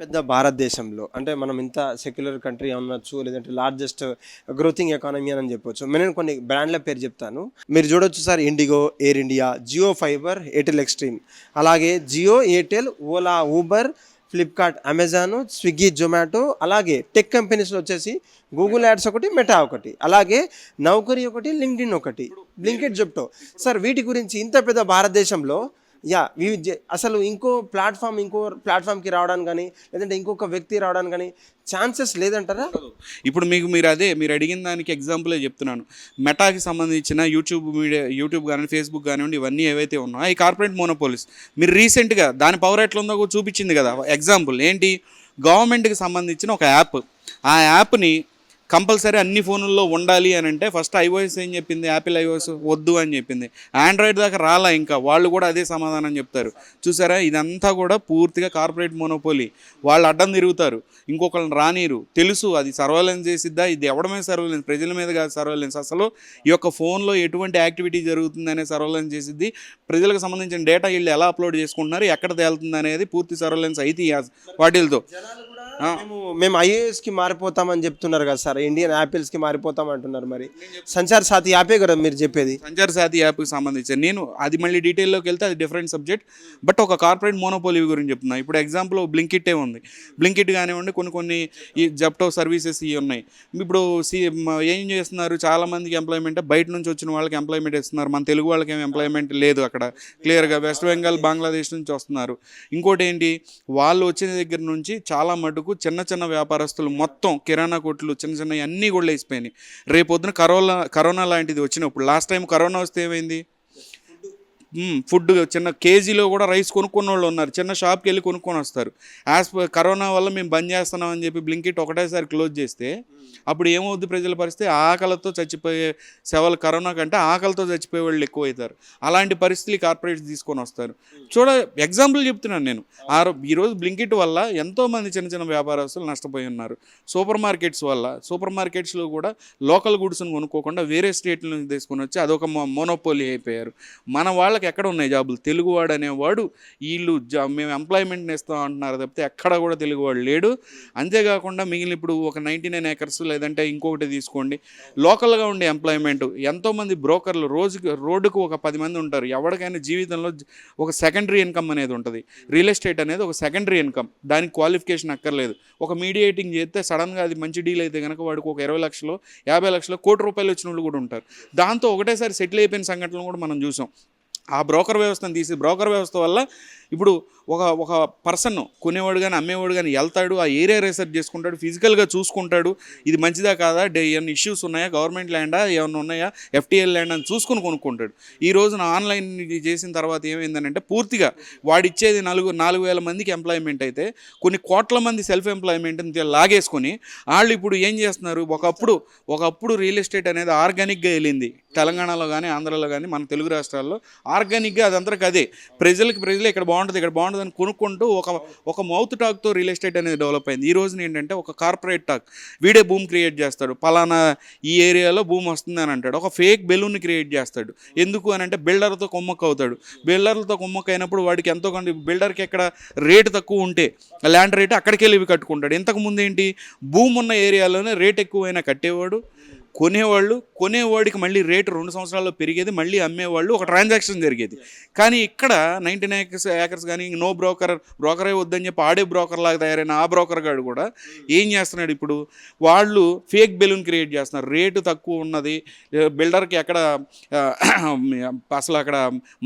పెద్ద భారతదేశంలో. అంటే మనం ఇంత సెక్యులర్ కంట్రీ అనొచ్చు లేదంటే లార్జెస్ట్ గ్రోతింగ్ ఎకానమీ అని చెప్పొచ్చు. నేను కొన్ని బ్రాండ్ల పేరు చెప్తాను. మీరు చూడొచ్చు sir IndiGo Air India Jio fiber Airtel Xstream అలాగే జియో ఎయిర్టెల్ ఓలా ఊబర్ ఫ్లిప్కార్ట్ అమెజాన్ స్విగ్గీ జొమాటో అలాగే టెక్ కంపెనీస్లో వచ్చేసి గూగుల్ యాడ్స్ ఒకటి మెటా ఒకటి అలాగే నౌకరీ ఒకటి లింక్డ్ఇన్ ఒకటి. బ్లింకెట్ జెప్టో సార్ వీటి గురించి ఇంత పెద్ద భారతదేశంలో యా వివిధ అసలు ఇంకో ప్లాట్ఫామ్ ఇంకో ప్లాట్ఫామ్కి రావడానికి కానీ లేదంటే ఇంకొక వ్యక్తి రావడానికి కానీ ఛాన్సెస్ లేదంటారా? ఇప్పుడు మీకు మీరు అదే మీరు అడిగిన దానికి ఎగ్జాంపులే చెప్తున్నాను. మెటాకి సంబంధించిన యూట్యూబ్ మీడియా యూట్యూబ్ కానీ ఫేస్బుక్ కానివ్వండి ఇవన్నీ ఏవైతే ఉన్నాయో ఈ కార్పొరేట్ మోనోపోలిస్. మీరు రీసెంట్గా దాని పవర్ ఎట్లా ఉందో కూడా చూపించింది కదా ఎగ్జాంపుల్ ఏంటి? గవర్నమెంట్కి సంబంధించిన ఒక యాప్. ఆ యాప్ని కంపల్సరీ అన్ని ఫోనుల్లో ఉండాలి అని అంటే ఫస్ట్ ఐఓఎస్ ఏం చెప్పింది? యాపిల్ ఐఓఎస్ వద్దు అని చెప్పింది. ఆండ్రాయిడ్ దాకా రాలా ఇంకా. వాళ్ళు కూడా అదే సమాధానం చెప్తారు. చూసారా? ఇదంతా కూడా పూర్తిగా కార్పొరేట్ మోనోపోలీ. వాళ్ళు అడ్డం తిరుగుతారు. ఇంకొకళ్ళని రానీరు. తెలుసు. అది సర్వేలెన్స్ చేసిద్దా? ఇది ఎవడ మీద సర్వేలెన్స్? ప్రజల మీద కాదు సర్వేలెన్స్. అసలు ఈ యొక్క ఫోన్లో ఎటువంటి యాక్టివిటీ జరుగుతుంది అనే సర్వేలెన్స్ చేసిద్ది. ప్రజలకు సంబంధించిన డేటా వీళ్ళు ఎలా అప్లోడ్ చేసుకుంటున్నారు? ఎక్కడ తేలుతుంది అనేది పూర్తి సర్వేలెన్స్ అయితే ఈ వాటిలతో. మేము మేము ఐఏఎస్కి మారిపోతామని చెప్తున్నారు కదా సార్. ఇండియన్ యాపిల్స్కి మారిపోతాం అంటున్నారు మరి. సంచార్ సాతి యాపే కదా మీరు చెప్పేది? సంచార్ సాతి యాప్కి సంబంధించి నేను అది మళ్ళీ డీటెయిల్లోకి వెళ్తే అది డిఫరెంట్ సబ్జెక్ట్ బట్ ఒక కార్పొరేట్ మోనోపోలీ గురించి చెప్తున్నా. ఇప్పుడు ఎగ్జాంపుల్ బ్లింకిట్టే ఉంది. బ్లింకిట్ కానివ్వండి కొన్ని కొన్ని ఈ జప్టో సర్వీసెస్ ఇవి ఉన్నాయి. ఇప్పుడు సి ఏం చేస్తున్నారు? చాలా మందికి ఎంప్లాయ్మెంట్ బయట నుంచి వచ్చిన వాళ్ళకి ఎంప్లాయ్మెంట్ ఇస్తున్నారు. మన తెలుగు వాళ్ళకి ఏం ఎంప్లాయ్మెంట్ లేదు అక్కడ. క్లియర్గా వెస్ట్ బెంగాల్ బంగ్లాదేశ్ నుంచి వస్తున్నారు. ఇంకోటి ఏంటి? వాళ్ళు వచ్చిన దగ్గర నుంచి చాలా మటుకు చిన్న చిన్న వ్యాపారస్తులు మొత్తం కిరాణా కొట్లు చిన్న చిన్న అన్నీ కూడా లేచిపోయినాయి. రేపొద్దున కరోనా కరోనా లాంటిది వచ్చినప్పుడు లాస్ట్ టైం కరోనా వస్తే ఏమైంది? ఫుడ్ చిన్న కేజీలో కూడా రైస్ కొనుక్కున్న వాళ్ళు ఉన్నారు. చిన్న షాప్కి వెళ్ళి కొనుక్కొని వస్తారు. యాజ్ కరోనా వల్ల మేము బంద్ చేస్తున్నాం అని చెప్పి బ్లింకిట్ ఒకటేసారి క్లోజ్ చేస్తే అప్పుడు ఏమవుద్ది ప్రజల పరిస్థితి? ఆకలితో చచ్చిపోయే సేవలు కరోనా కంటే ఆకలితో చచ్చిపోయే వాళ్ళు ఎక్కువ అవుతారు అలాంటి పరిస్థితులు కార్పొరేట్ తీసుకొని వస్తారు. చూడ ఎగ్జాంపుల్ చెప్తున్నాను నేను. ఆ ఈరోజు బ్లింకిట్ వల్ల ఎంతోమంది చిన్న చిన్న వ్యాపారస్తులు నష్టపోయి ఉన్నారు. సూపర్ మార్కెట్స్ వల్ల సూపర్ మార్కెట్స్లో కూడా లోకల్ గుడ్స్ని కొనుక్కోకుండా వేరే స్టేట్ల నుంచి తీసుకొని వచ్చి అదొక మోనోపోలీ అయిపోయారు. మన వాళ్ళకి ఎక్కడ ఉన్నాయి జాబులు? తెలుగువాడు అనేవాడు వీళ్ళు మేము ఎంప్లాయ్మెంట్ ఇస్తాం అంటున్నారు తప్పితే ఎక్కడ కూడా తెలుగువాడు లేడు. అంతేకాకుండా మిగిలిన ఇప్పుడు ఒక నైంటీ నైన్ ఏకర్స్ లేదంటే ఇంకొకటి తీసుకోండి. లోకల్గా ఉండే ఎంప్లాయ్మెంట్ ఎంతోమంది బ్రోకర్లు రోజుకి రోడ్డుకు ఒక పది మంది ఉంటారు. ఎవరికైనా జీవితంలో ఒక సెకండరీ ఇన్కమ్ అనేది ఉంటుంది. రియల్ ఎస్టేట్ అనేది ఒక సెకండరీ ఇన్కమ్. దానికి క్వాలిఫికేషన్ అక్కర్లేదు. ఒక మీడియేటింగ్ చేస్తే సడన్గా అది మంచి డీల్ అయితే కనుక వాడికి ఒక ఇరవై లక్షలు యాభై లక్షలు కోటి రూపాయలు వచ్చిన వాళ్ళు కూడా ఉంటారు. దాంతో ఒకటేసారి సెటిల్ అయిపోయిన సంఘటనలు కూడా మనం చూసాం. ఆ బ్రోకర్ వ్యవస్థను తీసి బ్రోకర్ వ్యవస్థ వల్ల ఇప్పుడు ఒక ఒక పర్సన్ కొనేవాడు కానీ అమ్మేవాడు కానీ వెళ్తాడు ఆ ఏరియా రీసెర్చ్ చేసుకుంటాడు ఫిజికల్గా చూసుకుంటాడు ఇది మంచిదా కాదా డే ఏమైనా ఇష్యూస్ ఉన్నాయా గవర్నమెంట్ ల్యాండా ఏమైనా ఉన్నాయా ఎఫ్టీఎల్ ల్యాండ్ అని చూసుకొని కొనుక్కుంటాడు. ఈ రోజున ఆన్లైన్ చేసిన తర్వాత ఏమైందనంటే పూర్తిగా వాడిచ్చేది నాలుగు నాలుగు వేల మందికి ఎంప్లాయ్మెంట్ అయితే కొన్ని కోట్ల మంది సెల్ఫ్ ఎంప్లాయ్మెంట్ లాగేసుకొని వాళ్ళు ఇప్పుడు ఏం చేస్తున్నారు ఒకప్పుడు ఒకప్పుడు రియల్ ఎస్టేట్ అనేది ఆర్గానిక్గా వెళ్ళింది తెలంగాణలో కానీ ఆంధ్రాలో కానీ మన తెలుగు రాష్ట్రాల్లో ఆర్గానిక్గా అదంతరికి అదే ప్రజలకి ప్రజలు ఇక్కడ బాగుంటుంది. ఇక్కడ బాగుంటుంది అని కొనుక్కుంటూ ఒక ఒక మౌత్ టాక్తో రియల్ ఎస్టేట్ అనేది డెవలప్ అయింది. ఈ రోజున ఏంటంటే ఒక కార్పొరేట్ టాక్. వీడే భూమ్ క్రియేట్ చేస్తాడు. పలానా ఈ ఏరియాలో భూమి వస్తుంది అని అంటాడు. ఒక ఫేక్ బెలూన్ క్రియేట్ చేస్తాడు. ఎందుకు అని అంటే బిల్డర్తో కొమ్మక్క అవుతాడు బిల్డర్లతో కొమ్మక్క అయినప్పుడు వాడికి ఎంతో కొంత బిల్డర్కి ఎక్కడ రేటు తక్కువ ఉంటే ల్యాండ్ రేటు అక్కడికి వెళ్ళి కట్టుకుంటాడు. ఇంతకుముందు ఏంటి భూమి ఉన్న ఏరియాలోనే రేట్ ఎక్కువైనా కట్టేవాడు. కొనేవాళ్ళు కొనేవాడికి మళ్ళీ రేటు రెండు సంవత్సరాల్లో పెరిగేది మళ్ళీ అమ్మేవాళ్ళు ఒక ట్రాన్సాక్షన్ జరిగేది. కానీ ఇక్కడ నైన్టీన్ ఏకర్స్ ఏకర్స్ కానీ నో బ్రోకర్ బ్రోకరే వద్దని చెప్పి ఆడే బ్రోకర్ లాగా తయారైన ఆ బ్రోకర్ గాడు కూడా ఏం చేస్తున్నాడు ఇప్పుడు? వాళ్ళు ఫేక్ బెలూన్ క్రియేట్ చేస్తున్నారు. రేటు తక్కువ ఉన్నది. బిల్డర్కి ఎక్కడ అసలు అక్కడ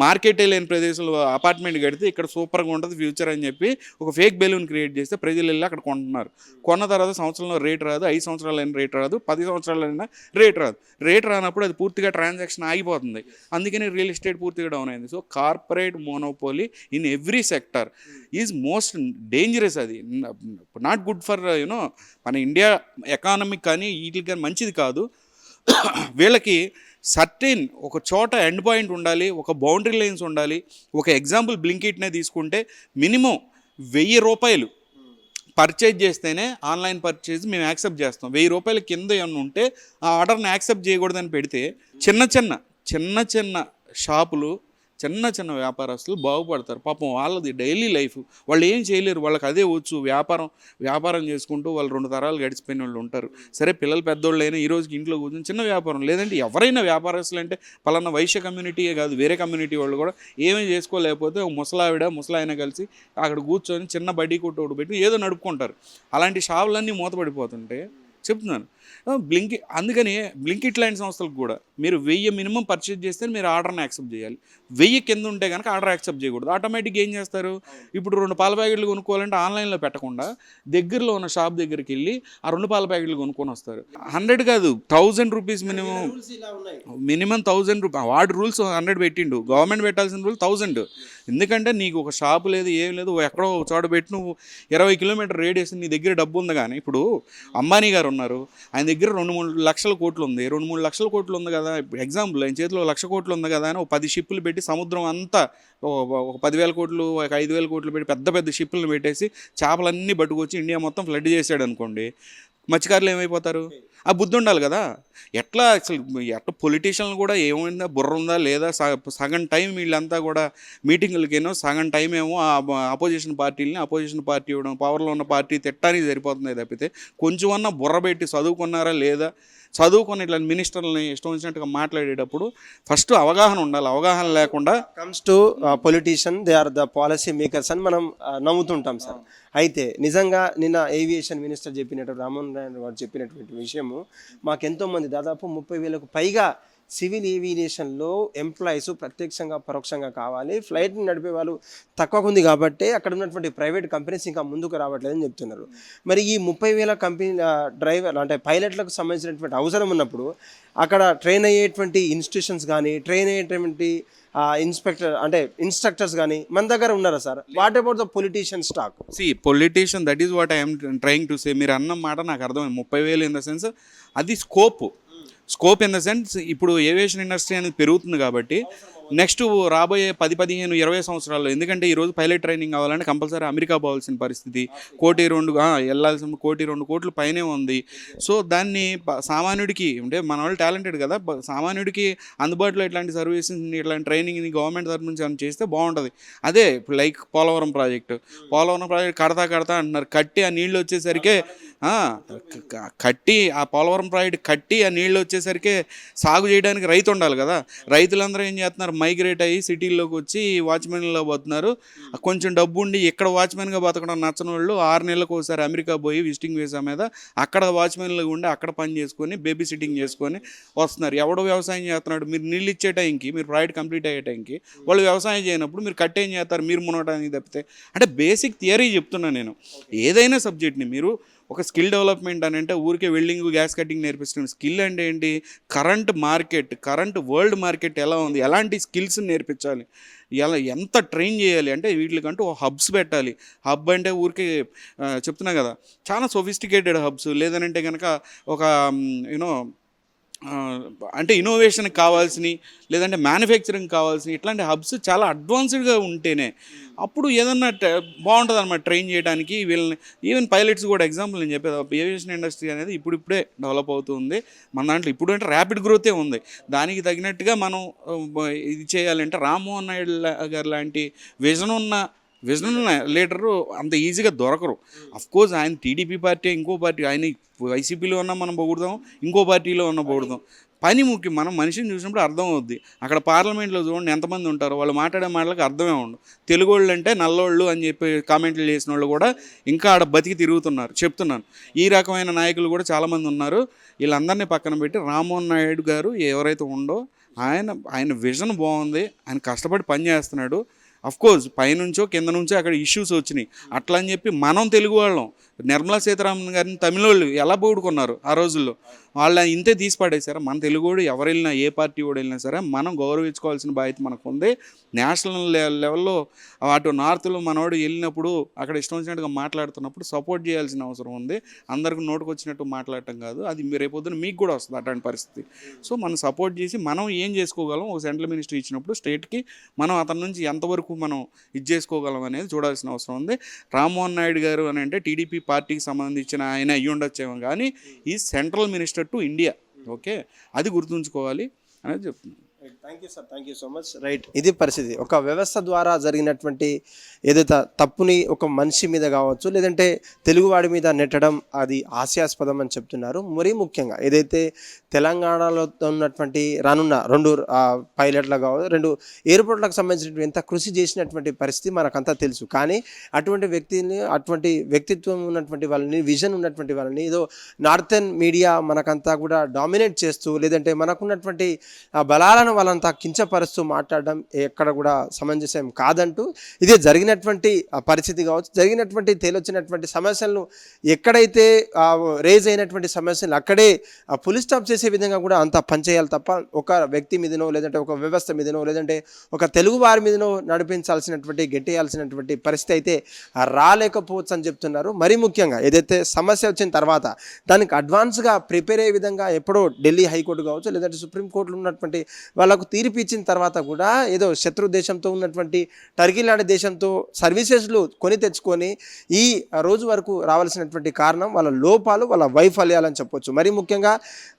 మార్కెటే లేని ప్రదేశంలో అపార్ట్మెంట్ కడితే ఇక్కడ సూపర్గా ఉంటుంది ఫ్యూచర్ అని చెప్పి ఒక ఫేక్ బెలూన్ క్రియేట్ చేస్తే ప్రజలు వెళ్ళి అక్కడ కొంటున్నారు. కొన్న తర్వాత సంవత్సరంలో రేట్ రాదు ఐదు సంవత్సరాలైన రేట్ రాదు పది సంవత్సరాలైనా అయినా రేట్ రాదు. రేట్ రానప్పుడు అది పూర్తిగా ట్రాన్సాక్షన్ ఆగిపోతుంది. అందుకని రియల్ ఎస్టేట్ పూర్తిగా డౌన్ అయింది. So corporate monopoly in every sector is most dangerous అది. Not good for you know మన ఇండియా ఎకానమిక్ కానీ వీటికి కానీ మంచిది కాదు. వీళ్ళకి సర్టెన్ ఒక చోట ఎండ్ పాయింట్ ఉండాలి ఒక బౌండరీ లైన్స్ ఉండాలి. ఒక ఎగ్జాంపుల్ బ్లింకిట్నే తీసుకుంటే మినిమం వెయ్యి రూపాయలు పర్చేజ్ చేస్తేనే ఆన్లైన్ పర్చేజ్ మేము యాక్సెప్ట్ చేస్తాం. వెయ్యి రూపాయల కింద ఏమన్నా ఉంటే ఆ ఆర్డర్ని యాక్సెప్ట్ చేయకూడదని పెడితే చిన్న చిన్న చిన్న చిన్న షాపులు చిన్న చిన్న వ్యాపారస్తులు బాగుపడతారు. పాపం వాళ్ళది డైలీ లైఫ్. వాళ్ళు ఏం చేయలేరు. వాళ్ళకి అదే వచ్చు. వ్యాపారం వ్యాపారం చేసుకుంటూ వాళ్ళు రెండు తరాలు గడిచిపోయిన వాళ్ళు ఉంటారు. సరే పిల్లలు పెద్దోళ్ళు అయినా ఈ రోజుకి ఇంట్లో కూర్చొని చిన్న వ్యాపారం. లేదంటే ఎవరైనా వ్యాపారస్తులు అంటే పలానా వైశ్య కమ్యూనిటీయే కాదు. వేరే కమ్యూనిటీ వాళ్ళు కూడా ఏమీ చేసుకోలేకపోతే ముసలావిడ ముసలాయన కలిసి అక్కడ కూర్చొని చిన్న బడ్డీ కొట్టు ఒకటి పెట్టి ఏదో నడుపుకుంటారు. అలాంటి షాపులన్నీ మూతపడిపోతుంటే చెప్తున్నాను. బ్లింకి అందుకని బ్లింకిట్ లాంటి సంస్థలకు కూడా మీరు వెయ్యి మినిమం పర్చేజ్ చేస్తే మీరు ఆర్డర్ని యాక్సెప్ట్ చేయాలి. వెయ్యి కింద ఉంటే కనుక ఆర్డర్ యాక్సెప్ట్ చేయకూడదు. ఆటోమేటిక్గా ఏం చేస్తారు? ఇప్పుడు రెండు పాల ప్యాకెట్లు కొనుక్కోవాలంటే ఆన్లైన్లో పెట్టకుండా దగ్గరలో ఉన్న షాప్ దగ్గరికి వెళ్ళి ఆ రెండు పాల ప్యాకెట్లు కొనుక్కొని వస్తారు. హండ్రెడ్ కాదు thousand rupees minimum minimum thousand rupee వాడి రూల్స్ హండ్రెడ్ పెట్టిండు. గవర్నమెంట్ పెట్టాల్సిన రూల్ థౌజండ్ ఎందుకంటే నీకు ఒక షాప్ లేదు ఏం లేదు ఎక్కడో ఒక చోట పెట్టి నువ్వు ఇరవై కిలోమీటర్ రేడియస్ నీ దగ్గర డబ్బు ఉంది కానీ ఇప్పుడు అంబానీ గారు ఉన్నారు. ఆయన దగ్గర రెండు మూడు లక్షల కోట్లు ఉంది. రెండు మూడు లక్షల కోట్లు ఉంది కదా. ఇప్పుడు ఎగ్జాంపుల్ ఆయన చేతిలో లక్ష కోట్లు ఉంది కదా అని ఒక పది షిప్పులు పెట్టి సముద్రం అంతా ఒక- ఒక పదివేల కోట్లు ఒక ఐదు వేల కోట్లు పెట్టి పెద్ద పెద్ద షిప్పులను పెట్టేసి చేపలన్నీ పట్టుకొచ్చి ఇండియా మొత్తం ఫ్లడ్ చేశాడు అనుకోండి. మత్స్యకారులు ఏమైపోతారు? ఆ బుద్ధి ఉండాలి కదా. ఎట్లా అసలు ఎట్లా పొలిటీషియన్లు కూడా ఏమైందా బుర్ర ఉందా లేదా? సగం టైం వీళ్ళంతా కూడా మీటింగులకేనో సగం టైం ఏమో ఆ అపోజిషన్ పార్టీలని అపోజిషన్ పార్టీ ఇవ్వడం పవర్లో ఉన్న పార్టీ తిట్టడానికి సరిపోతుంది తప్పితే కొంచెం అన్నా బుర్ర పెట్టి చదువుకున్నారా లేదా? చదువుకొని ఇట్లా మినిస్టర్లని ఇష్టం వచ్చినట్టుగా మాట్లాడేటప్పుడు ఫస్ట్ అవగాహన ఉండాలి. అవగాహన లేకుండా comes to politician they are the policy makers అని మనం ఆ, నమ్ముతుంటాం సార్. అయితే నిజంగా నిన్న ఏవియేషన్ మినిస్టర్ చెప్పినట్టు రామ్మోహన్ రాయ్ గారు చెప్పినటువంటి విషయము మాకెంతో మంది దాదాపు ముప్పై వేలకు పైగా సివిల్ ఏవియేషన్లో ఎంప్లాయీస్ ప్రత్యక్షంగా పరోక్షంగా కావాలి. ఫ్లైట్ని నడిపే వాళ్ళు తక్కువగా ఉంది కాబట్టి అక్కడ ఉన్నటువంటి ప్రైవేట్ కంపెనీస్ ఇంకా ముందుకు రావట్లేదని చెప్తున్నారు. మరి ఈ ముప్పై వేల కంపెనీ డ్రైవర్ అంటే పైలట్లకు సంబంధించినటువంటి అవసరం ఉన్నప్పుడు అక్కడ ట్రైన్ అయ్యేటువంటి ఇన్స్టిట్యూషన్స్ కానీ ట్రైన్ అయ్యేటువంటి ఇన్స్పెక్టర్ అంటే ఇన్స్ట్రక్టర్స్ కానీ మన దగ్గర ఉన్నారా sir? What about the politician stock? See politician that is what I'm trying to say. మీరు అన్న మాట నాకు అర్థమైంది. ముప్పై వేలు ఇన్ ద సెన్స్ అది scope. Scope in the sense ఇప్పుడు ఏవియేషన్ ఇండస్ట్రీ అనేది పెరుగుతుంది కాబట్టి నెక్స్ట్ రాబోయే పది పదిహేను ఇరవై సంవత్సరాల్లో ఎందుకంటే ఈరోజు పైలట్ ట్రైనింగ్ కావాలంటే కంపల్సరీ అమెరికా పోవాల్సిన పరిస్థితి. కోటి రెండు వెళ్ళాల్సిన కోటి రెండు కోట్ల పైనే ఉంది. సో దాన్ని సామాన్యుడికి అంటే మన వాళ్ళు టాలెంటెడ్ కదా సామాన్యుడికి అందుబాటులో ఇట్లాంటి సర్వీసెస్ ఇట్లాంటి ట్రైనింగ్ని గవర్నమెంట్ తరఫు నుంచి ఏమైనా చేస్తే బాగుంటుంది. అదే like Polavaram project. Polavaram project కడతా కడతా అంటున్నారు. కట్టి ఆ నీళ్ళు వచ్చేసరికే కట్టి ఆ పోలవరం ప్రాజెక్ట్ కట్టి ఆ నీళ్ళు వచ్చేసరికి సాగు చేయడానికి రైతు ఉండాలి కదా. రైతులందరూ ఏం చేస్తున్నారు? మైగ్రేట్ అయ్యి సిటీల్లోకి వచ్చి వాచ్మెన్లో పోతున్నారు. కొంచెం డబ్బు ఉండి ఇక్కడ వాచ్మెన్గా బతకడం నచ్చని వాళ్ళు ఆరు నెలలకు ఒకసారి అమెరికా పోయి విజిటింగ్ వీసా మీద అక్కడ వాచ్మెన్లు ఉండి అక్కడ పని చేసుకొని బేబీ సిట్టింగ్ చేసుకొని వస్తున్నారు. ఎవడో వ్యవసాయం చేస్తున్నాడు. మీరు నీళ్ళు ఇచ్చే టైంకి మీరు ప్రాజెక్ట్ కంప్లీట్ అయ్యే టైంకి వాళ్ళు వ్యవసాయం చేయనప్పుడు మీరు కట్ ఏం చేస్తారు? మీరు మునగడానికి తప్పితే. అంటే బేసిక్ థియరీ చెప్తున్నాను నేను. ఏదైనా సబ్జెక్ట్ని మీరు ఒక స్కిల్ డెవలప్మెంట్ అని అంటే ఊరికే వెల్డింగ్ గ్యాస్ కటింగ్ నేర్పిస్తున్నాం. స్కిల్ అంటే ఏంటి? Current market current world market ఎలా ఉంది? ఎలాంటి స్కిల్స్ నేర్పించాలి? ఎలా ఎంత ట్రైన్ చేయాలి? అంటే వీటికంటూ హబ్స్ పెట్టాలి. హబ్ అంటే ఊరికే చెప్తున్నా కదా చాలా సొఫిస్టికేటెడ్ హబ్స్. లేదనంటే కనుక ఒక యూనో అంటే ఇన్నోవేషన్కి కావాల్సినవి లేదంటే మ్యానుఫ్యాక్చరింగ్ కావాల్సినవి ఇట్లాంటి హబ్స్ చాలా అడ్వాన్స్డ్గా ఉంటేనే అప్పుడు ఏదన్నా బాగుంటుంది అనమాట ట్రైన్ చేయడానికి వీళ్ళని. ఈవెన్ పైలట్స్ కూడా ఎగ్జాంపుల్ నేను చెప్పేది ఏవియేషన్ ఇండస్ట్రీ అనేది ఇప్పుడిప్పుడే డెవలప్ అవుతుంది. మన దాంట్లో ఇప్పుడు అంటే ర్యాపిడ్ గ్రోతే ఉంది. దానికి తగినట్టుగా మనం ఇది చేయాలంటే రామ్మోహన్ నాయుడు లా- గారు లాంటి విజన్ ఉన్న విజన్ ఉన్న లీడరు అంత ఈజీగా దొరకరు. కోర్స్ ఆయన టీడీపీ పార్టీ ఇంకో పార్టీ ఆయన వైసీపీలో ఉన్నా మనం పొగుడదాం ఇంకో పార్టీలో ఉన్నా పొగుడదాం. పని ముఖ్యం మనం మనిషిని చూసినప్పుడు అర్థం అవుద్ది. అక్కడ పార్లమెంట్లో చూడండి ఎంతమంది ఉంటారో వాళ్ళు మాట్లాడే మాటలకు అర్థమే ఉండదు. తెలుగు వాళ్ళు అంటే నల్లోళ్ళు అని చెప్పి కామెంట్లు చేసిన వాళ్ళు కూడా ఇంకా ఆడ బతికి తిరుగుతున్నారు. చెప్తున్నాను. ఈ రకమైన నాయకులు కూడా చాలామంది ఉన్నారు. వీళ్ళందరినీ పక్కన పెట్టి రామ్మోహన్ నాయుడు గారు ఎవరైతే ఉండో ఆయన ఆయన విజన్ బాగుంది. ఆయన కష్టపడి పని చేస్తున్నాడు. కోర్స్ పైనుంచో కింద నుంచో అక్కడ ఇష్యూస్ వచ్చినాయి. అట్లా అని చెప్పి మనం తెలుగు వాళ్ళం. నిర్మలా సీతారామన్ గారిని తమిళ వాళ్ళు ఎలా పోగొడుకున్నారు ఆ రోజుల్లో? వాళ్ళ ఇంతే తీసి పడేశారు? మన తెలుగుడు ఎవరు వెళ్ళినా ఏ పార్టీ కూడా వెళ్ళినా సరే మనం గౌరవించుకోవాల్సిన బాధ్యత మనకు ఉంది. నేషనల్ లెవెల్లో అటు నార్త్లో మనవాడు వెళ్ళినప్పుడు అక్కడ ఇష్టం వచ్చినట్టుగా మాట్లాడుతున్నప్పుడు సపోర్ట్ చేయాల్సిన అవసరం ఉంది. అందరికి నోటుకు వచ్చినట్టు మాట్లాడటం కాదు. అది మీ రేపొద్దున మీకు కూడా వస్తుంది అట్లాంటి పరిస్థితి. సో మనం సపోర్ట్ చేసి మనం ఏం చేసుకోగలం? ఒక సెంట్రల్ మినిస్టర్ ఇచ్చినప్పుడు స్టేట్కి మనం అతని నుంచి ఎంతవరకు మనం ఇది చేసుకోగలం అనేది చూడాల్సిన అవసరం ఉంది. రామ్మోహన్ నాయుడు గారు అని అంటే టీడీపీ పార్టీకి సంబంధించిన ఆయన అయ్యి ఉండొచ్చేమో కానీ ఈ central minister to India okay? అది గుర్తుంచుకోవాలి అనేది చెప్తున్నాను. Thank you sir thank you so much right ఇది పరిస్థితి. ఒక వ్యవస్థ ద్వారా జరిగినటువంటి ఏదైతే తప్పుని ఒక మనిషి మీద కావచ్చు లేదంటే తెలుగువాడి మీద నెట్టడం అది హాస్యాస్పదం అని చెప్తున్నారు. మరీ ముఖ్యంగా ఏదైతే తెలంగాణలో ఉన్నటువంటి రానున్న రెండు పైలట్ల కావచ్చు రెండు ఎయిర్పోర్ట్లకు సంబంధించినటువంటి ఎంత కృషి చేసినటువంటి పరిస్థితి మనకంతా తెలుసు. కానీ అటువంటి వ్యక్తిని అటువంటి వ్యక్తిత్వం ఉన్నటువంటి వాళ్ళని విజన్ ఉన్నటువంటి వాళ్ళని ఏదో నార్థన్ మీడియా మనకంతా కూడా డామినేట్ చేస్తూ లేదంటే మనకున్నటువంటి బలాలను వాళ్ళంతా కించపరుస్తూ మాట్లాడడం ఎక్కడ కూడా సమంజసం కాదంటూ ఇదే జరిగినటువంటి పరిస్థితి కావచ్చు. జరిగినటువంటి తేలొచ్చినటువంటి సమస్యలను ఎక్కడైతే రేజ్ అయినటువంటి సమస్యలు అక్కడే పులి స్టాప్ చేసే విధంగా కూడా అంతా పనిచేయాలి తప్ప ఒక వ్యక్తి మీదనో లేదంటే ఒక వ్యవస్థ మీదనో లేదంటే ఒక తెలుగు వారి మీదనో నడిపించాల్సినటువంటి గెట్టేయాల్సినటువంటి పరిస్థితి అయితే రాలేకపోవచ్చు అని చెప్తున్నారు. మరి ముఖ్యంగా ఏదైతే సమస్య వచ్చిన తర్వాత దానికి అడ్వాన్స్గా ప్రిపేర్ అయ్యే విధంగా ఎప్పుడో ఢిల్లీ హైకోర్టు కావచ్చు లేదంటే సుప్రీంకోర్టులో ఉన్నటువంటి వాళ్ళకు తీర్పు ఇచ్చిన తర్వాత కూడా ఏదో శత్రు దేశంతో ఉన్నటువంటి టర్కీ లాంటి దేశంతో సర్వీసెస్లు కొని తెచ్చుకొని ఈ రోజు వరకు రావాల్సినటువంటి కారణం వాళ్ళ లోపాలు వాళ్ళ వైఫల్యాలని చెప్పొచ్చు. మరీ ముఖ్యంగా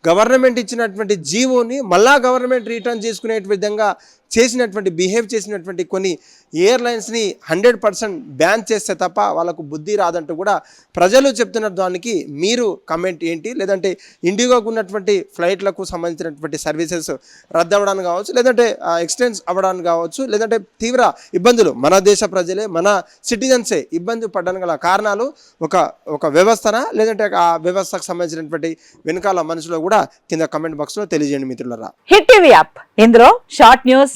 గవర్నమెంట్ ఇచ్చినటువంటి జీవోని మళ్ళా గవర్నమెంట్ రిటర్న్ చేసుకునే విధంగా చేసినటువంటి బిహేవ్ చేసినటువంటి కొన్ని ఎయిర్లైన్స్ని హండ్రెడ్ పర్సెంట్ బ్యాన్ చేస్తే తప్ప వాళ్ళకు బుద్ధి రాదంటూ కూడా ప్రజలు చెప్తున్న దానికి మీరు కమెంట్ ఏంటి? లేదంటే ఇండిగోకు ఉన్నటువంటి ఫ్లైట్లకు సంబంధించినటువంటి సర్వీసెస్ రద్దు అవ్వడానికి కావచ్చు లేదంటే ఎక్స్టెన్స్ అవ్వడానికి కావచ్చు లేదంటే తీవ్ర ఇబ్బందులు మన దేశ ప్రజలే మన సిటిజన్సే ఇబ్బంది పడడానికి గల కారణాలు ఒక ఒక వ్యవస్థన? లేదంటే ఆ వ్యవస్థకు సంబంధించినటువంటి వెనకాల మనుషులు కూడా కింద కమెంట్ బాక్స్లో తెలియజేయండి మిత్రులరా. Hit TV app. ఇందులో short news